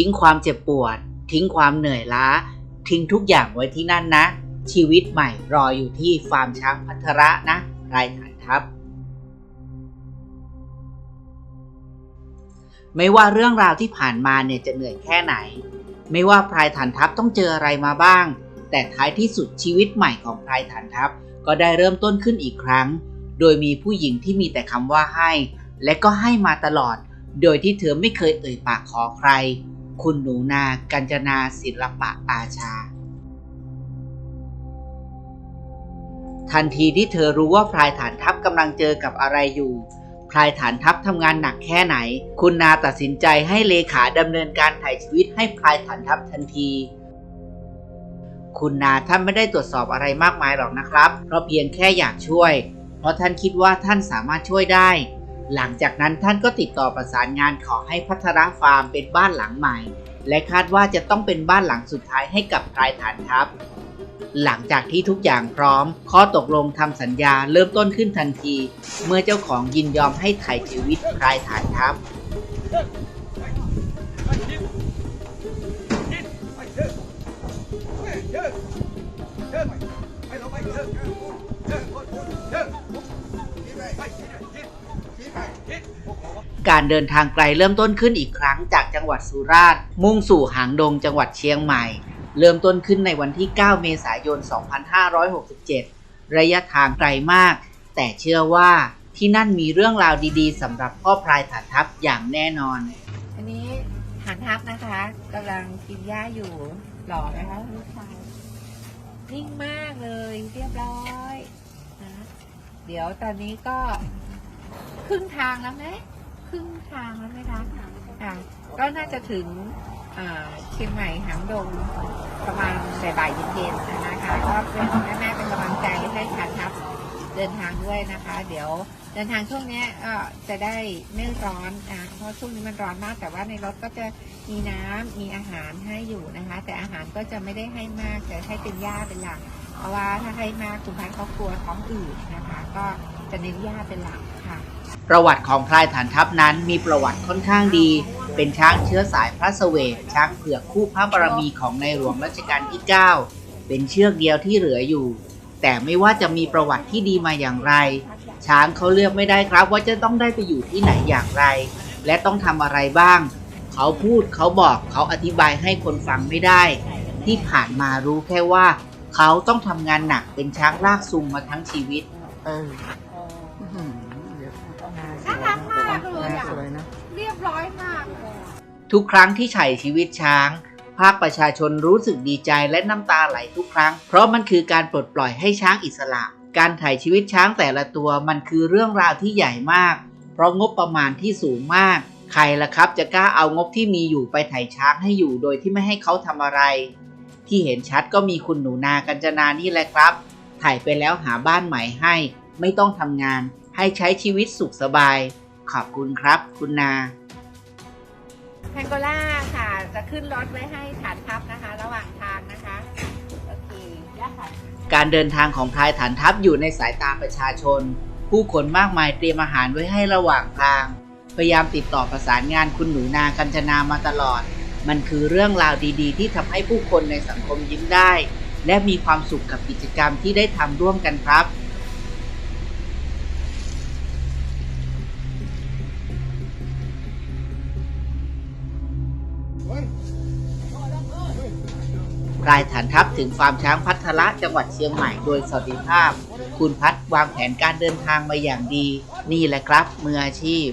ทิ้งความเจ็บปวด ทิ้งความเหนื่อยล้า ทิ้งทุกอย่างไว้ที่นั่นนะ ชีวิตใหม่รออยู่ที่ฟาร์มช้างพัทระนะ รายฐานทัพไม่ว่าเรื่องราวที่ผ่านมาเนี่ยจะเหนื่อยแค่ไหน ไม่ว่าพลายฐานทัพต้องเจออะไรมาบ้าง แต่ท้ายที่สุดชีวิตใหม่ของพลายฐานทัพก็ได้เริ่มต้นขึ้นอีกครั้ง โดยมีผู้หญิงที่มีแต่คำว่าให้ และก็ให้มาตลอด โดยที่เธอไม่เคยเอ่ยปากขอใคร คุณหนูนากัญจนาศิลปะอาชา ทันทีที่เธอรู้ว่าพลายฐานทัพกำลังเจอกับอะไรอยู่ พลายฐานทัพทำงานหนักแค่ไหน คุณนาตัดสินใจให้เลขาดำเนินการถ่ายชีวิตให้พลายฐานทัพทันทีคุณนาท่านไม่ได้ตรวจสอบอะไรมากมายหรอกนะครับ เพราะเพียงแค่อยากช่วย เพราะท่านคิดว่าท่านสามารถช่วยได้ หลังจากนั้นท่านก็ติดต่อประสานงานขอให้พัทรฟาร์มเป็นบ้านหลังใหม่ และคาดว่าจะต้องเป็นบ้านหลังสุดท้ายให้กับพลายฐานทัพ หลังจากที่ทุกอย่างพร้อม ข้อตกลงทำสัญญาเริ่มต้นขึ้นทันที เมื่อเจ้าของยินยอมให้ถ่ายชีวิตพลายฐานทัพ การเดินทางไกลเริ่มต้นขึ้นอีกครั้งจากจังหวัดสุราษฎร์มุ่งสู่หางดงจังหวัดเชียงใหม่ เริ่มต้นขึ้นในวันที่ 9 เมษายน 2567 ระยะทางไกลมาก แต่เชื่อว่าที่นั่นมีเรื่องราวดีๆสำหรับพ่อพลายฐานทัพอย่างแน่นอน อันนี้ฐานทัพนะคะกำลังกินหญ้าอยู่หล่อไหมคะลูกชายนิ่งมากเลยเรียบร้อยนะเดี๋ยวตอนนี้ก็ครึ่งทางแล้วไหม ครึ่งทางแล้วไหมคะค่ะก็น่าจะถึงเชียงใหม่หางดงประมาณบ่ายเย็นๆนะคะก็เป็นแม่ๆเป็นกำลังใจให้ฐานทัพเดินทางด้วยนะคะ เดี๋ยวเดินทางช่วงนี้ก็จะได้ไม่ร้อนอะเพราะช่วงนี้มันร้อนมาก แต่ว่าในรถก็จะมีน้ำมีอาหารให้อยู่นะคะ แต่อาหารก็จะไม่ได้ให้มากจะให้เป็นหญ้าเป็นหลักเพราะว่าถ้าให้มากคุณพันเขากลัวท้องอืดนะคะ ก็จะเน้นหญ้าเป็นหลักค่ะ ประวัติของพลายฐานทัพนั้นมีประวัติค่อนข้างดี เป็นช้างเชื้อสายพระเสวตช้างเผือกคู่พระบารมีของในหลวงรัชกาลที่ 9 เป็นเชือกเดียวที่เหลืออยู่ แต่ไม่ว่าจะมีประวัติที่ดีมาอย่างไร ช้างเขาเลือกไม่ได้ครับว่าจะต้องได้ไปอยู่ที่ไหนอย่างไร และต้องทำอะไรบ้าง เขาพูดเขาบอกเขาอธิบายให้คนฟังไม่ได้ ที่ผ่านมารู้แค่ว่า เขาต้องทำงานหนักเป็นช้างลากซุงมาทั้งชีวิต เออ ทุกครั้งที่ไถ่ชีวิตช้าง ภาคประชาชนรู้สึกดีใจและน้ำตาไหลทุกครั้ง เพราะมันคือการปลดปล่อยให้ช้างอิสระ การไถ่ชีวิตช้างแต่ละตัวมันคือเรื่องราวที่ใหญ่มาก เพราะงบประมาณที่สูงมาก ใครล่ะครับจะกล้าเอางบที่มีอยู่ไปไถ่ช้างให้อยู่โดยที่ไม่ให้เขาทำอะไร ที่เห็นชัดก็มีคุณหนูนากัญจนานี่แหละครับ ถ่ายไปแล้วหาบ้านใหม่ให้ ไม่ต้องทำงาน ให้ใช้ชีวิตสุขสบาย ขอบคุณครับ คุณนา แพงโกล่าค่ะ จะขึ้นรถไว้ให้ฐานทัพนะคะ ระหว่างทางนะคะโอเคย่าค่ะการเดินทางของพลายฐานทัพอยู่ในสายตาประชาชน ผู้คนมากมายเตรียมอาหารไว้ให้ระหว่างทาง พยายามติดต่อประสานงานคุณหนูนากัญจนามาตลอด มันคือเรื่องราวดีๆ ที่ทำให้ผู้คนในสังคมยิ้มได้ และมีความสุขกับกิจกรรมที่ได้ทำร่วมกันครับ ลายฐานทัพถึงฟาร์มช้างพัทละจังหวัดเชียงใหม่โดยสวัสดิภาพ คุณพัดวางแผนการเดินทางมาอย่างดี นี่แหละครับมืออาชีพ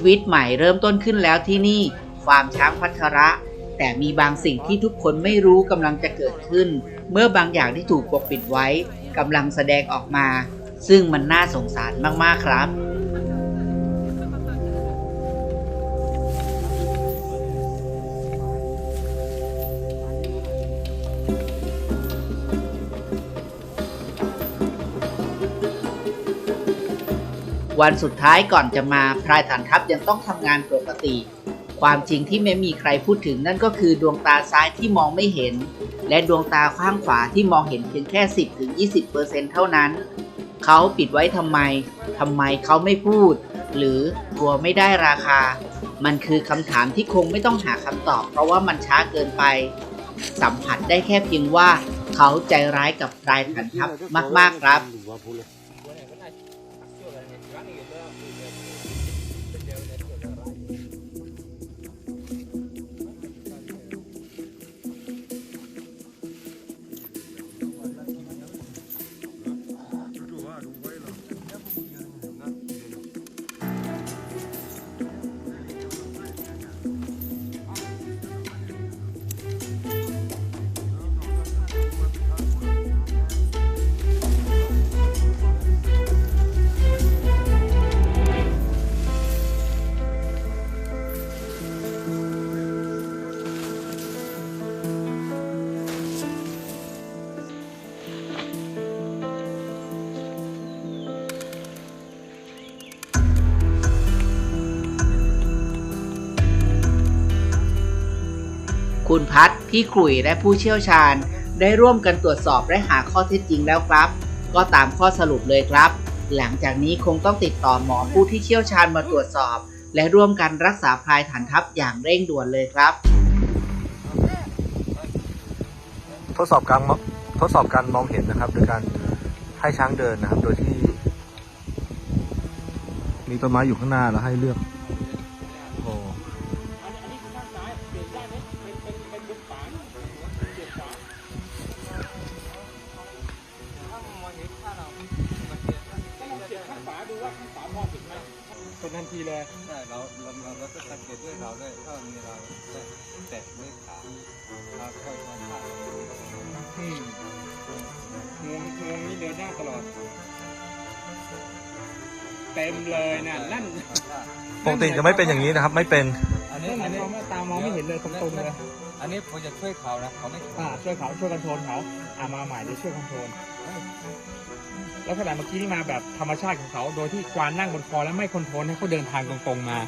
ชีวิตใหม่เริ่มต้นขึ้นแล้วที่นี่ฟาร์มช้างพัทระ แต่มีบางสิ่งที่ทุกคนไม่รู้กำลังจะเกิดขึ้น เมื่อบางอย่างที่ถูกปกปิดไว้กำลังแสดงออกมา ซึ่งมันน่าสงสารมากๆครับ วันสุดท้ายก่อนจะมาพรายฐานทัพยังต้องทำงานปกติ ความจริงที่ไม่มีใครพูดถึงนั่นก็คือดวงตาซ้ายที่มองไม่เห็น และดวงตาข้างขวาที่มองเห็นเพียงแค่ 10-20%เท่านั้น เขาปิดไว้ทำไมทำไมเขาไม่พูด หรือกลัวไม่ได้ราคา มันคือคำถามที่คงไม่ต้องหาคำตอบ เพราะว่ามันช้าเกินไป สัมผัสได้แค่เพียงว่า เขาใจร้ายกับพรายฐานทัพมาก ๆ ครับ คุณพัฒน์พี่ขลุ่ยและผู้เชี่ยวชาญ ได้ร่วมกันตรวจสอบและหาข้อเท็จจริงแล้วครับ ก็ตามข้อสรุปเลยครับ หลังจากนี้คงต้องติดต่อหมอผู้ที่เชี่ยวชาญมาตรวจสอบ และร่วมกันรักษาพลายฐานทัพอย่างเร่งด่วนเลยครับ ทดสอบการมองทดสอบการมองเห็นนะครับ โดยการให้ช้างเดินนะครับ โดยที่ มีต้นไม้อยู่ข้างหน้าแล้วให้เลือก เป็นทันทีเลยใช่เราเราเราเราก็สังเกตด้วยเราด้วยถ้ามีเราแตะไม่ขาเราค่อยๆขาอืมงวงงวงนี่เดินได้ตลอด เต็มเลยนะนั่นปกติจะไม่เป็นอย่างนี้นะครับ ไม่เป็น อันนี้นั่นหอัมานยนี้ความว่าตามองไม่เห็นเลยตรงๆเลย อันนี้ผมจะช่วยเขานะเขาไม่อ่าช่วยเขาช่วยคอนโทรลเขาอ่ามาใหม่เดี๋ยวช่วยคอนโทร ลแล้วขนาดเมื่อกี้นี่มาแบบธรรมชาติของเขา โดยที่กวานนั่งบนคอแล้วไม่คอนโทรลให้เขาเดินทางตรงๆมา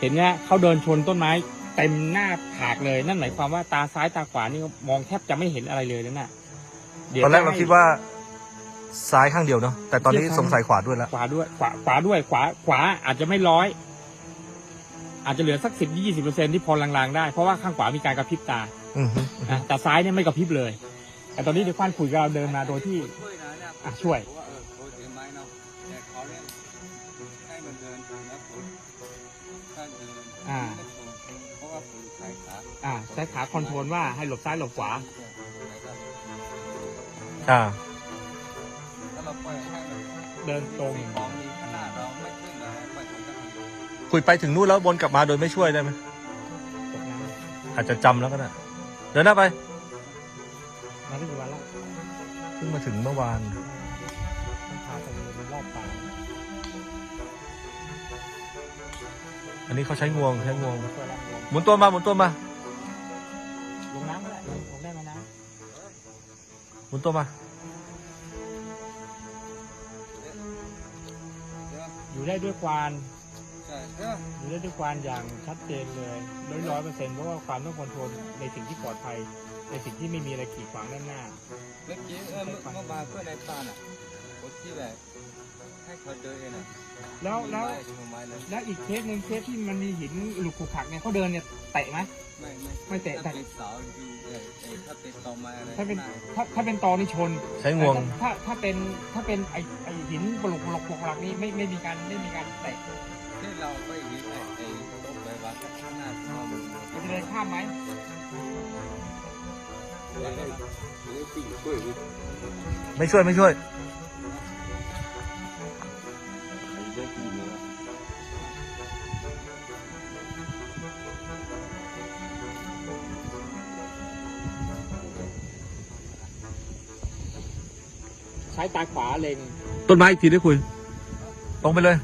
เห็นเนี่ยเขาเดินชนต้นไม้เต็มหน้าผากเลย นั่นหมายความว่าตาซ้ายตาขวานี่มองแทบจะไม่เห็นอะไรเลยนั่นน่ะดี๋ยวตอนแรกเราจะให้คิดว่าซ้ายข้างเดียวเนาะแต่ตอนนี้เทียบข้างสงสัยขวาด้วยแล้วขวาด้วย ขวาขวาด้วยขวา ขวาอาจจะไม่ร้อย อาจจะเหลือสักสิบยี่สิบเปอร์เซ็นที่พอลางๆได้เพราะว่าข้างขวามีการกระพริบตาอือฮึนะแต่ซ้ายเนี่ยไม่กระพริบเลย แต่ตอนนี้เดี๋ยวควานคุยกับเราเดินมาโดยที่ช่วยนะเนี่ยอะช่วยเพราะว่าเออเขาถือไม้เนาะแต่เขาเนี่ยให้มันเดินแล้วผมถ้าเดินอ่าเพราะว่าผมใช้ขาอ่าใช้ขาคอนโทรลว่าให้หลบซ้ายหลบขวา อ่าถ้าเราปล่อยให้มันเดินตรงมีของมีขนาดเราไม่ขึ้นนะปล่อยมันก็ทำคุยไปถึงนู่นแล้ววนกลับมาโดยไม่ช่วยได้ไหมตกน้อาจจะจำแล้วก็ได้ เดินหน้าไป มาถึงเมื่อวานต้องพาไปรอบป่าอันนี้เขาใช้งวงใช้งวงช่วยแล้วลงหมุนตัวมาหมุนตัวมา ลงน้ำก็ได้ลงลงได้ไหมนะหมุนตัวมา อยู่ได้ด้วยควานใช่ใช่ไหมอยู่ได้ด้วยควานอย่างชัดเจนเลยร้อยร้อยเปอร์เซ็นต์เพราะว่าความต้องคอนโทรลในสิ่งที่ปลอดภัย ในสิ่งที่ไม่มีอะไรขีดขวางด้านหน้า เมื่อกี้เออเมื่อเมื่อมาเพื่อนในป่าน่ะคนที่แบบให้เขาเดินเองน่ะแล้วแล้วไม้ชูไม้เลยแล้วอีกเคสหนึ่งเคสที่มันมีหินหลุกขรุขระเนี่ยเขาเดินเนี่ยเตะไหมไม่ไม่ไม่เตะถ้าเป็นเสาดีเออเออถ้าเป็นตอไม้อะไรถ้าเป็นข้งหถ้าถ้าเป็นตอนี่ชน ใช้งวงแต่ถ้าถ้าเป็นถ้าเป็นไอไอหินปลุกปลุกปลุกหลักนี่ไม่ไม่มีการไม่มีการเตะที่เราก็อย่างนี้ไอ้ไอ้ตกไปวัดข้างหน้าเข้ามันมันจะเดินข้ามไหม ไม่ช่วยไม่ช่วย ใช้ตาขวาเล็งต้นไม้อีกทีได้คุย ตรงไปเลย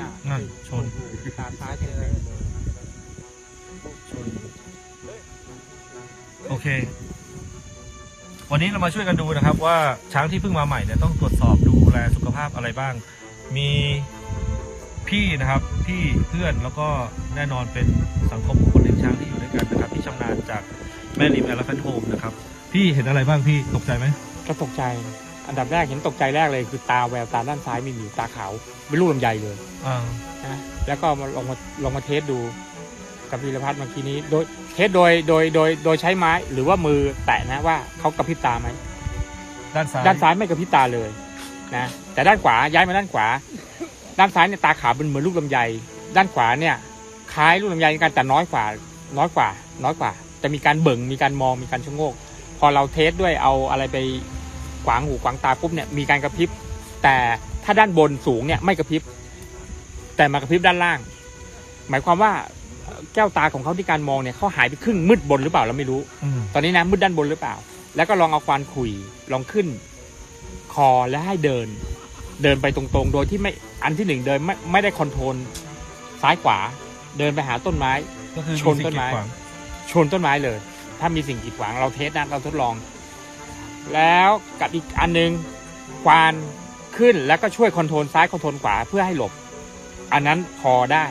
น่ะนั่นชน ตาซ้ายเต็มเลยโอเค วันนี้เรามาช่วยกันดูนะครับ ว่าช้างที่เพิ่งมาใหม่เนี่ยต้องตรวจสอบดูแลสุขภาพอะไรบ้าง มีพี่นะครับพี่เพื่อนแล้วก็แน่นอนเป็นสังคมบุคคลเลี้ยงช้างที่อยู่ด้วยกันนะครับที่ชำนาญจากแม่ริมแอลฟันโฮมนะครับ พี่เห็นอะไรบ้างพี่ตกใจไหมก็ตกใจ อันดับแรกเห็นตกใจแรกเลยคือตาแววตาด้านซ้ายไม่มีตาขาวเป็นลูกลำไยเลยอ่านะแล้วก็มาลองมาลองมาเทสดูกับวีรพัฒน์เมื่อกี้นี้โดยเทสโดยโดยโดยโดยใช้ไม้หรือว่ามือแตะนะว่าเขากระพริบตาไหมด้านซ้ายด้านซ้ายไม่กระพริบตาเลยนะแต่ด้านขวาย้ายมาด้านขวา ด้านซ้ายเนี่ยตาขาวเป็นเหมือนลูกลำไย ด้านขวาเนี่ยคล้ายลูกลำไยเหมือนกันแต่น้อยกว่า น้อยกว่า น้อยกว่า จะมีการเบิ่งมีการมองมีการชะโงก พอเราเทสด้วยเอาอะไรไป ขวางหูขวางตาปุ๊บเนี่ยมีการกระพริบ แต่ถ้าด้านบนสูงเนี่ยไม่กระพริบ แต่มากระพริบด้านล่าง หมายความว่าเอ่อแก้วตาของเขาที่การมองเนี่ยเขาหายไปครึ่งมืดบนหรือเปล่าเราไม่รู้ อืมตอนนี้นะมืดด้านบนหรือเปล่า แล้วก็ลองเอาควานขุยลองขึ้น คอและให้เดิน เดินไปตรงๆ โดยที่ไม่อันที่หนึ่งเดินไม่ไม่ได้คอนโทรลซ้ายขวา เดินไปหาต้นไม้ ก็คือชนต้นไม้ สิ่งกีดขวางชนต้นไม้เลย ถ้ามีสิ่งกีดขวางเราเทสนะเราทดลอง แล้วกับอีกอันหนึงควานขึ้นแล้วก็ช่วยคอนโทรลซ้ายคอนโทรลขวาเพื่อให้หลบ อันนั้นพอได้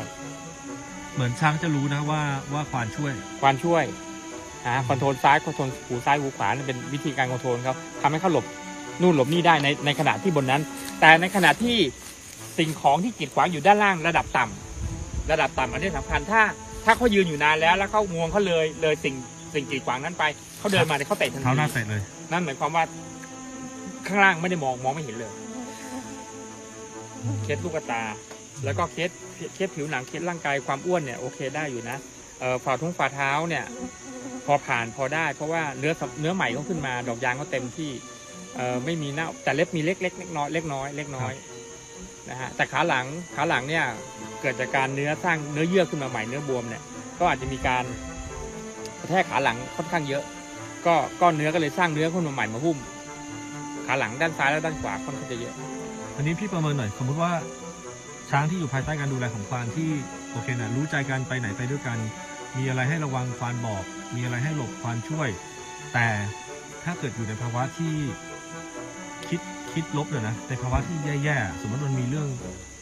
เหมือนช้างจะรู้นะว่าว่าควานช่วย ควานช่วยอ่าคอนโทรลซ้ายคอนโทรลหูซ้ายหูขวานั่นเป็นวิธีการคอนโทรลเขาทำให้เขาหลบนู่นหลบนี่ได้ในในขณะที่บนนั้น แต่ในขณะที่สิ่งของที่กีดขวางอยู่ด้านล่างระดับต่ำระดับต่ำอันนี้สำคัญถ้า ถ้าเขายืนอยู่นานแล้วแล้วเขางวงเขาเลยเลยสิ่งสิ่งกีดขวางนั้นไปเขาเดินมาเนี่ยเขาเตะทันเท้าทีหน้าเตะเลย นั่นหมายความว่าข้างล่างไม่ได้มองมองไม่เห็นเลย เคสลูกตา แล้วก็เคสเคสผิวหนังเคสร่างกายความอ้วนเนี่ยโอเคได้อยู่นะเอ่อฝ่าทุ่งฝ่าเท้าเนี่ย พอผ่านพอได้ เพราะว่าเนื้อสเนื้อใหม่เขาขึ้นมา ดอกยางเขาเต็มที่เอ่อไม่มีเน่าแต่เล็บมีเล็กเล็กเล็กน้อยเล็กน้อยเล็กน้อยนะฮะแต่ขาหลังขาหลังเนี่ยเกิดจากการเนื้อสร้างเนื้อเยื่อขึ้นมาใหม่เนื้อบวมเนี่ยก็อาจจะมีการกระแทกขาหลังค่อนข้างเยอะ ก็ก้อนเนื้อก็เลยสร้างเนื้อขึ้นมาใหม่มาหุ้ม ขาหลังด้านซ้ายและด้านขวาค่อนข้างจะเยอะ อันนี้พี่ประเมินหน่อยสมมติว่า ช้างที่อยู่ภายใต้การดูแลของควานที่โอเคนะรู้ใจกันไปไหนไปด้วยกัน มีอะไรให้ระวังควานบอก มีอะไรให้หลบควานช่วย แต่ถ้าเกิดอยู่ในภาวะที่คิดคิดลบเลยนะในภาวะที่แย่ๆสมมติมันมีเรื่อง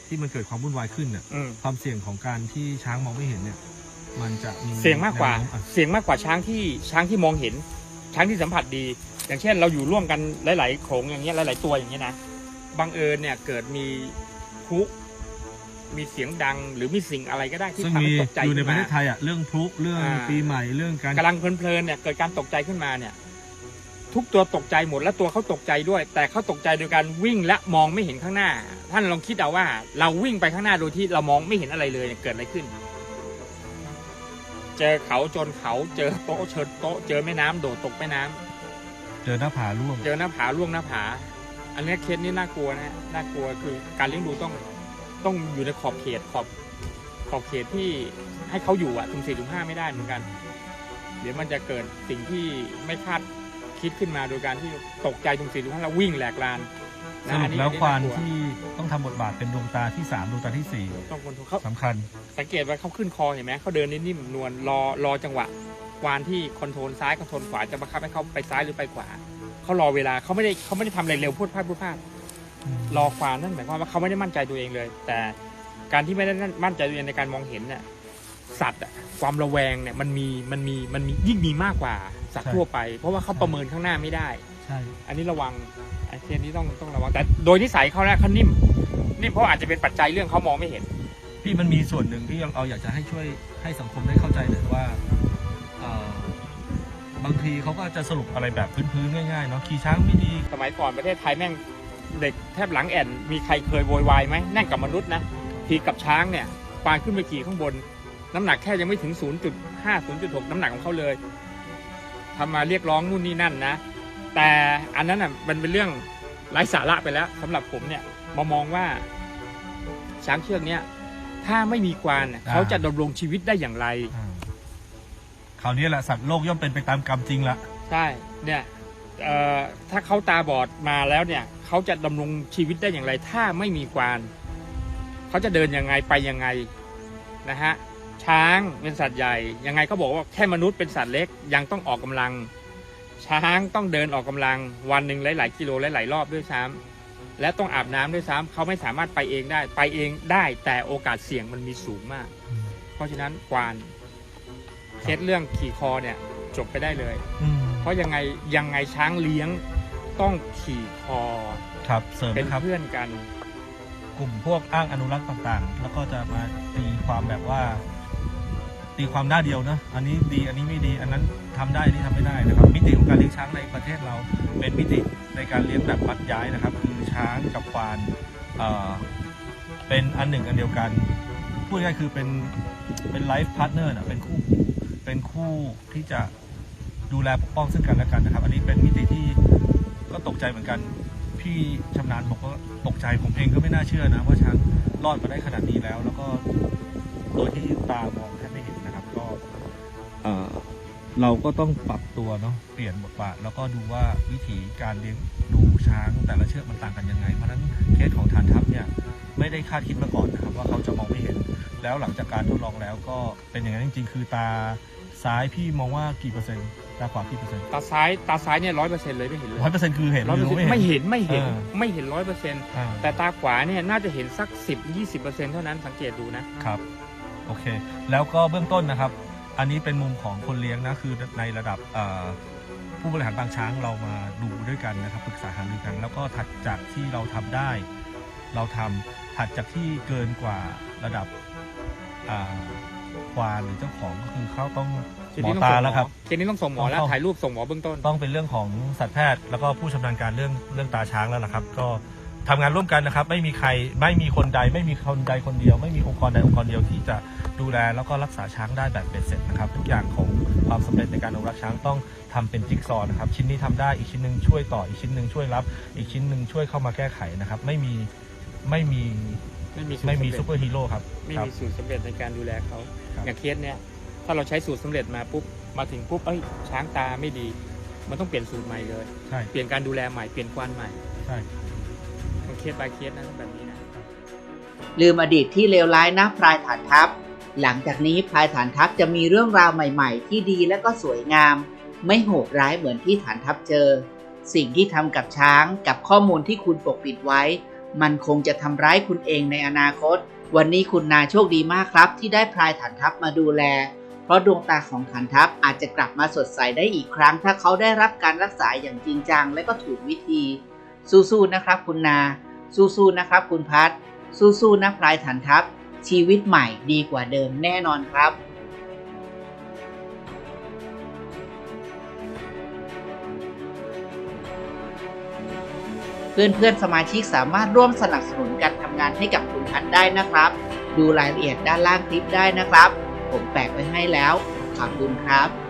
ที่มันเกิดความวุ่นวายขึ้นเนี่ยอืม ความเสี่ยงของการที่ช้างมองไม่เห็นเนี่ย มันจะมีเสี่ยงมากกว่า แนโน้อะเสี่ยงมากกว่าช้างที่ช้างที่มองเห็น ช้างที่สัมผัสดี อย่างเช่นเราอยู่ร่วมกันหลาย ๆ โขลงอย่างเงี้ยหลาย ๆ ตัวอย่างเงี้ยนะบังเอิญเนี่ยเกิดมีพลุมีเสียงดังหรือมีสิ่งอะไรก็ได้ที่ซึ่งทำมีให้ตกใจอยู่ในขึ้นประมา เทศไทยอะเรื่องพลุเรื่องอ่า ปีใหม่เรื่องการ กำลังเพลินๆเนี่ยเกิดการตกใจขึ้นมาเนี่ย ทุกตัวตกใจหมดและตัวเขาตกใจด้วย แต่เขาตกใจโดยการวิ่งและมองไม่เห็นข้างหน้า ท่านลองคิดเอาว่า เราวิ่งไปข้างหน้าโดยที่เรามองไม่เห็นอะไรเลยเนี่ยเกิดอะไรขึ้น เจอเขาจนเขาเจอโต๊ะเชิญโต๊ะเจอแม่น้ำโดดตกแม่น้ำเจอหน้าผาร่วงเจอหน้าผาล่วงหน้าผา อันนี้เคสนี้น่ากลัวนะน่ากลัวคือการเลี้ยงดูต้องต้องอยู่ในขอบเขตขอบขอบเขตที่ให้เขาอยู่อะถึงสี่ถึงห้าไม่ได้เหมือนกัน เดี๋ยวมันจะเกิดสิ่งที่ไม่คาดคิดขึ้นมาโดยการที่ตกใจถึงสี่ถึงห้าแล้ววิ่งแหลกลาน สรุปแล้วอัควานกลัที่ต้องทำบทบาทเป็นดวงตาที่สามดวงตาที่สี่ต้องคนเขาสำคัญ สังเกตว่าเขาขึ้นคอเห็นไหมเขาเดินนิ่มๆนวลรอรอจังหวะควานที่คอนโทรลซ้ายคอนโทรลขวาจะบังคับให้เขาไปซ้ายหรือไปขวาเขารอเวลาเขาไม่ได้เขาไม่ได้ทำอะไรเร็วพูดพลาดพูดพลาดรอควานนั่นหมายความว่าเขาไม่ได้มั่นใจตัวเองเลย แต่การที่ไม่ได้มั่นใจตัวเองในการมองเห็นเนี่ยสัตว์อะความระแวงเนี่ยมันมีมันมีมันมียิ่งมีมากกว่าสัตว์ใช่ทั่วไป เพราะว่าเขาประเมินข้างหน้าไม่ได้ ใช่ อันนี้ระวังไอ้เคสนี้ต้องต้องระวังแต่โดยนิสัยเขาแล้วเขานิ่มนิ่มเพราะอาจจะเป็นปัจจัยเรื่องเขามองไม่เห็น พี่มันมีส่วนหนึ่งที่เราอยากจะให้ช่วยให้สังคมได้เข้าใจหน่อยว่าเอ่อบางทีเขาก็จะสรุปอะไรแบบพื้นๆง่ายๆเนาะขี่ช้างไม่ดีสมัยก่อนประเทศไทยแม่งเด็กแทบหลังแอนมีใครเคยโวยวายไหมนั่งกับมนุษย์นะทีกับช้างเนี่ยปานขึ้นไปขี่ข้างบน น้ำหนักแค่ยังไม่ถึง 0.5 0.6 น้ำหนักของเขาเลยทำมาเรียกร้องนู่นนี่นั่นนะ แต่อันนั้นอะมันเป็นเรื่องไร้สาระไปแล้วสำหรับผมเนี่ยมามองว่าช้างเชือกเนี้ยถ้าไม่มีควานน่ะอ่าเขาจะดำรงชีวิตได้อย่างไรอ่าคราวนี้แหละสัตว์โลกย่อมเป็นไปตามกรรมจริงละใช่เนี่ยเอ่อถ้าเขาตาบอดมาแล้วเนี่ยเขาจะดำรงชีวิตได้อย่างไร ถ้าไม่มีควานเขาจะเดินยังไงไปยังไงนะฮะชช้างเป็นสัตว์ใหญ่ยังไงก็บอกว่าแค่มนุษย์เป็นสัตว์เล็กยังต้องออกกำลัง ช้างต้องเดินออกกำลังวันหนึ่งหลาย ๆ กิโลหลาย ๆ รอบด้วยซ้ำและต้องอาบน้ำด้วยซ้ำเขาไม่สามารถไปเองได้ ไปเองได้แต่โอกาสเสี่ยงมันมีสูงมาก เพราะฉะนั้นกวานเคสเรื่องขี่คอเนี่ยจบไปได้เลยอืมเพราะยังไงยังไงช้างเลี้ยงต้องขี่คอครับเสริมเป็นนะครับเพื่อนกัน กลุ่มพวกอ้างอนุรักษ์ต่างๆ แล้วก็จะมาตีความแบบว่า ตีความหน้าเดียวนะอันนี้ดีอันนี้ไม่ดี อันนั้นทำได้อันนี้ทำไม่ได้นะครับ มิติของการเลี้ยงช้างในประเทศเราเป็นมิติในการเลี้ยงแบบมัดย้ายนะครับ คือช้างกับควานเเป็นอันหนึ่งอันเดียวกันพูดง่ายคือเป็นเป็นไลฟ์พาร์ทเนอร์นะเป็นคู่เป็นคู่ที่จะดูแลปกป้องซึ่งกันและกันนะครับ อันนี้เป็นมิติที่ก็ตกใจเหมือนกัน พี่ชำนาญบอกว่าตกใจผมเองก็ไม่น่าเชื่อนะว่าช้างรอดมาได้ขนาดนี้แล้ว แล้วก็โดยที่ตามองแทบ เอ่อเราก็ต้องปรับตัวเนาะเปลี่ยนบทบาทแล้วก็ดูว่าวิธีการเลี้ยงดูช้างแต่ละเชือกมันต่างกันยังไง เพราะฉะนั้นเคสของฐานทัพเนี่ยไม่ได้คาดคิดมาก่อนนะครับว่าเขาจะมองไม่เห็น แล้วหลังจากการทดลองแล้วก็เป็นอย่างนั้นจริง ๆ คือตาซ้ายพี่มองว่ากี่เปอร์เซ็นต์ตาขวากี่เปอร์เซ็นต์ตาซ้ายตาซ้ายเนี่ยร้อยเปอร์เซ็นต์เลยไม่เห็นเลยร้อยเปอร์เซ็นต์คือเห็นหร้อยรืเปอร์อเซ็นไม่ต์เห็นไม่เห็นไม่เห็นเออไม่เห็นร้อยเปอร์เซ็นต์อ่าแต่ตาขวาเนี่ยน่าจะเห็นสักสิบยี่สิบเปอร์เซ็นต์เท่านั้นสังเกตดูนะครับโอเค แล้วก็เบื้องต้นนะครับ อันนี้เป็นมุมของคนเลี้ยงนะคือในระดับเอ่อผู้บริหารบางช้างเรามาดูด้วยกันนะครับปรึกษาหารือกัน แล้วก็ถัดจากที่เราทำได้ เราทำถัดจากที่เกินกว่าระดับอ่าควานหรือเจ้าของก็คือเขาต้องหมอตาแล้วครับเคสนี้ต้องส่งหมอแล้วต้องถ่ายรูปส่งหมอเบื้องต้น ต้องเป็นเรื่องของสัตวแพทย์แล้วก็ผู้ชำนาญการเรื่องเรื่องตาช้างแล้วล่ะครับ ก็ ทำงานร่วมกันนะครับ ไม่มีใครไม่มีคนใด ไม่มีคนใดคนเดียว ไม่มีองค์กรใดองค์กรเดียวที่จะดูแลแล้วก็รักษาช้างได้แบบเบ็ดเสร็จนะครับ ทุกอย่างของความสำเร็จในการอนุรักษ์ช้างต้องทำเป็นจิ๊กซอว์นะครับ ชิ้นนี้ทำได้อีกชิ้นหนึ่งช่วยต่ออีกชิ้นหนึ่งช่วยรับ อีกชิ้นหนึ่งช่วยเข้ามาแก้ไขนะครับ ไม่มีไม่มีไม่มีสูตรไม่มีสำเร็จซูเปอร์ฮีโร่ครับไม่ครับ มีสูตรสำเร็จในการดูแลเขาครับ อย่างเคสเนี่ยถ้าเราใช้สูตรสำเร็จมาปุ๊บมาถึงปุ๊บเอ้ยช้างตาไม่ดี มันต้องเปลี่ยนสูตรใหม่เลย ใช่เปลี่ยนการดูแลใหม่เปลี่ยนควานใหม่ ใช่มันเค ส by เคสนะแบบนี้นะลืมอดีตที่เลวร้ายนะพลายฐานทัพ หลังจากนี้พลายฐานทัพจะมีเรื่องราวใหม่ๆ ที่ดีและก็สวยงาม ไม่โหดร้ายเหมือนที่ฐานทัพเจอ สิ่งที่ทำกับช้างกับข้อมูลที่คุณปกปิดไว้ มันคงจะทำร้ายคุณเองในอนาคต วันนี้คุณนาโชคดีมากครับ ที่ได้พลายฐานทัพมาดูแล เพราะดวงตาของฐานทัพอาจจะกลับมาสดใสได้อีกครั้ง ถ้าเขาได้รับการรักษาอย่างจริงจังและก็ถูกวิธี สู้ๆนะครับ คุณนา สู้ๆนะครับคุณพัทสู้ๆนะพลายฐานทัพ ชีวิตใหม่ดีกว่าเดิมแน่นอนครับเพื่อนๆสมาชิกสามารถร่วมสนับสนุนการทำงานให้กับคุณพัทได้นะครับ ดูรายละเอียดด้านล่างคลิปได้นะครับ ผมแปะไว้ให้แล้ว ขอบคุณครับ